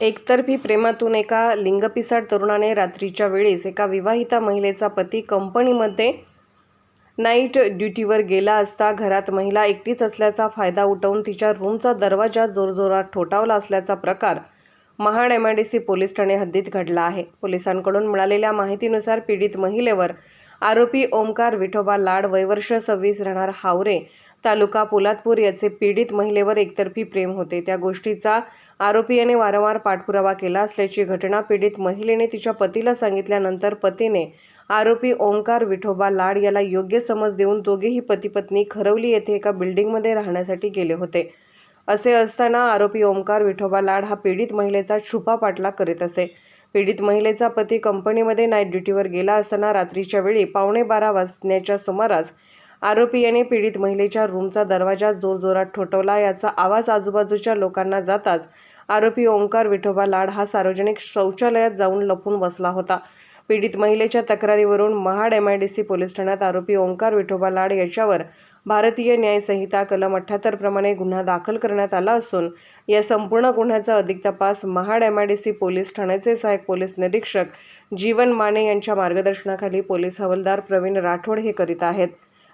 एकतर्फी प्रेमातून एका लिंगपिसाड तरुणाने रात्रीच्या वेळेस एका विवाहिता महिलेचा पती कंपनीमध्ये नाईट ड्युटीवर गेला असता घरात महिला एकटीच असल्याचा फायदा उठवून तिच्या रूमचा दरवाजा जोरजोरात ठोठावला असल्याचा प्रकार Mahad M I D C police Thane हद्दीत घडला आहे. पोलिसांकडून मिळालेल्या माहितीनुसार पीडित महिलेवर आरोपी ओमकार विठोबा लाड वयवर्ष सव्वीस राहणार हावरे तालुका पोलादपूर याचे पीडित महिलेवर एकतर्फी प्रेम होते. त्या गोष्टीचा आरोपी याने वारंवार पाठपुरावा केला असल्याची घटना पीडित महिलेने तिच्या पतीला सांगितल्यानंतर पतीने आरोपी ओंकार विठोबा लाड याला योग्य समज देऊन दोघेही पतीपत्नी खरवली येथे एका बिल्डिंगमध्ये राहण्यासाठी गेले होते. असे असताना आरोपी ओंकार विठोबा लाड हा पीडित महिलेचा छुपा पाठलाग करीत असे. पीडित महिलेचा पती कंपनीमध्ये नाईट ड्युटीवर गेला असताना रात्रीच्या वेळी पावणे बारा वाजण्याच्या सुमारास आरोपी याने पीडित महिलेच्या रूमचा दरवाजा जोरजोरात ठोठवला. याचा आवाज आजूबाजूच्या लोकांना जाताच आरोपी ओंकार विठोबा लाड हा सार्वजनिक शौचालयात जाऊन लपून बसला होता. पीडित महिलेच्या तक्रारीवरून Mahad M I D C police ठाण्यात आरोपी ओंकार विठोबा लाड याच्यावर भारतीय न्यायसंहिता कलम अठ्ठ्याहत्तर प्रमाणे गुन्हा दाखल करण्यात आला असून या संपूर्ण गुन्ह्याचा अधिक तपास Mahad M I D C police ठाण्याचे सहाय्यक पोलीस निरीक्षक जीवन माने यांच्या मार्गदर्शनाखाली पोलीस हवालदार प्रवीण राठोड हे करीत आहेत.